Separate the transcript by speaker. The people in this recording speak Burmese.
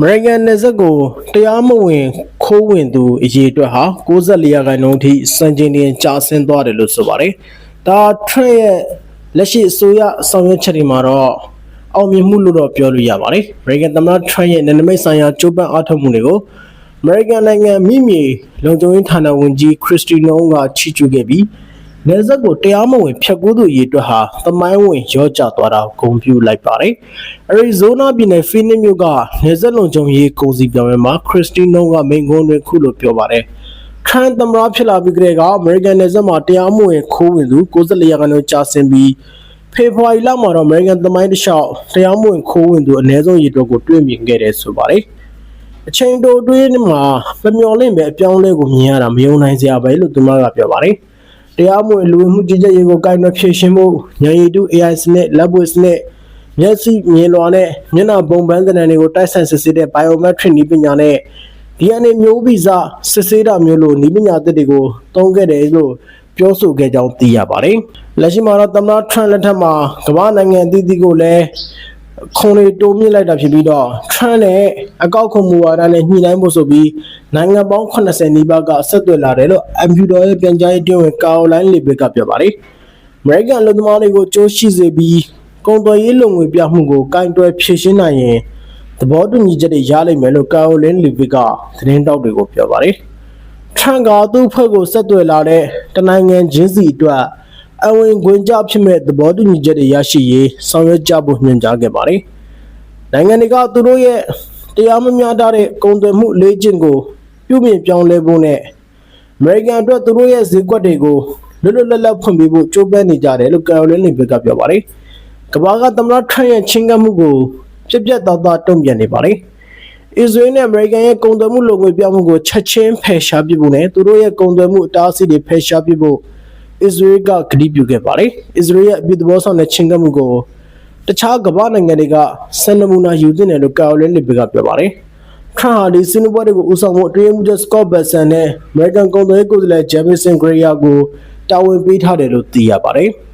Speaker 1: အမေရိကန်နယ်စပ်ကိုတရားမဝင်ခိုးဝင်သူအရေအတွက်ဟာ64ရာခိုင်နှုန်းအထိစံချိန်တင်ကျဆင်းသွားတယ်လို့ဆိုပါတယ်။ဒါထရန့်ရဲ့လက်ရှိအစိုးရဆောင်ရွက်ချက်တွေမှာတော့အောင်မြင်မှုလို့တော့ပြောလို့ရပါတယ်။အမေရိကန်သမ္မတထရန့်ရဲ့နယ်နိမိတ်ဆိုင်ရာကြိုးပမ်းအားထုတ်မှုတွေကိုအမေရိကန်နိုင်ငံမိမြေလုံခြုံရေးဌာနဝန်ကြီးခရစ်စတီနိုကချီးကျူးခဲ့ပြီး နယ်စပ်ကိုတရားမဝင်ဖြတ်ကူးသူအရေအတွက်ဟာသမိုင်းဝင်ရောကျသွားတာကိုဂုဏ်ပြုလိုက်ပါတယ်။အရီဇိုနာပြည်နယ်ဖီနစ်မြို့ကနယ်စပ်လုံခြုံရေးကုန်စည်ပြောင်းပွဲမှာခရစ်စတီနိုကမိန့်ခွန်းတွင်ခုလိုပြောပါတယ်။ထရန်သမ္မတဖြစ်လာပြီးကတည်းကအမေရိကန်နယ်စပ်မှာတရားမဝင်ခိုးဝင်သူ64ရာခိုင်နှုန်းကြာဆင်းပြီးဖေဖော်ဝါရီလမှာတော့အမေရိကန်သမိုင်းတစ်လျှောက်တရားမဝင်ခိုးဝင်သူအနည်းဆုံးရေအတွက်ကိုတွေ့မြင်ခဲ့တယ်ဆိုပါတယ်။အချိန်တိုအတွင်းမှာမမျော်လင့်ပဲအပြောင်းအလဲကိုမြင်ရတာမယုံနိုင်စရာပဲလို့သူမကပြောပါတယ်။ တရားမဝင်လူဝင်မှုကြီးကြပ်ရေးကိုကိုင်တွယ်ဖြေရှင်းဖို့ညံရီတူ AI စနစ်လက်ပွေစနစ်မျက်စိမြင်လွာနဲ့မျက်နှာပုံပန်းသဏ္ဍာန်တွေကိုတိုက်ဆိုင်စစ်ဆေးတဲ့ biometric နည်းပညာနဲ့ DNA မျိုးဗီဇစစ်ဆေးတာမျိုးလိုနည်းပညာသစ်တွေကိုသုံးခဲ့တယ်လို့ပြောဆိုခဲ့ကြောင်းသိရပါတယ်။လက်ရှိမှာတော့သမ္မတထရန့်လက်ထက်မှာကမ္ဘာနိုင်ငံအသီးသီးကိုလည်း ခွန်တွေတိုးမြင့်လိုက်တာဖြစ်ပြီးတော့ Trump နဲ့အကောက်ခွန်မူဝါဒနဲ့ညှိနှိုင်းဖို့ဆိုပြီးနိုင်ငံပေါင်း80နီးပါးကဆက်သွယ်လာတယ်လို့ Amputor ရဲ့ပြန်ကြားရေးတွင်ဝင် Caroline Levitt ကပြောပါတယ်။ American လူသမားတွေကိုကြိုးရှိစေပြီးကုန်သွယ်ရေးလုံငွေပြမှုကိုကင်တွယ်ဖြည့်ရှင်းနိုင်ရင်သဘောတူညီချက်တွေရလိမ့်မယ်လို့ Caroline Levitt ကသတင်းတောက်တွေကိုပြောပါတယ်။ Trump ကသူ့အဖွဲ့ကိုဆက်သွယ်လာတဲ့တနိုင်ငံချင်းစီအတွက် အဝင်ခွင့်ကြဖြစ်မဲ့သဘောတူညီချက်တွေရရှိရေးဆောင်ရွက်ကြဖို့ညွှန်ကြားခဲ့ပါတယ်။နိုင်ငံတွေကသူတို့ရဲ့တရားမမျှတတဲ့ကုန်သွယ်မှုလေးကျင့်ကိုပြုပြင်ပြောင်းလဲဖို့နဲ့ American အတွက်သူတို့ရဲ့ဈေးကွက်တွေကိုလွတ်လွတ်လပ်လပ်ဖွင့်ပေးဖို့ကြိုးပမ်းနေကြတယ်လို့ Caroline Levitt ကပြောပါတယ်။ကမ္ဘာကသမ္မတထရန့်ရဲ့ချင်းကပ်မှုကိုပြက်ပြက်သားသားတုံ့ပြန်နေပါတယ်။အစ္စရေးနဲ့အမေရိကန်ရဲ့ကုန်သွယ်မှုလုံငွေပြမှုကိုချက်ချင်းဖယ်ရှားပစ်ဖို့နဲ့သူတို့ရဲ့ကုန်သွယ်မှုအတားအဆီးတွေဖယ်ရှားပစ်ဖို့ အစ္စရေးကကတိပြုခဲ့ပါတယ်။အစ္စရေးရဲ့အပြစ်သဘောဆောင်တဲ့ချင်းကပ်မှုကိုတခြားကမ္ဘာနိုင်ငံတွေကစံနမူနာယူသင့်တယ်လို့ကာရိုလင်းလီဘီကပြောပါတယ်။ခန့်ဟာဒီစင်ပွဲတွေကိုဦးဆောင်မှုအတွင်းမှုချက်စကော့ဘတ်ဆန်နဲ့အမေရိကန်ကုန်သွယ်ရေးကိုယ်စားလှယ်ဂျေမီဆန်ဂရေယာကိုတာဝန်ပေးထားတယ်လို့သိရပါတယ်။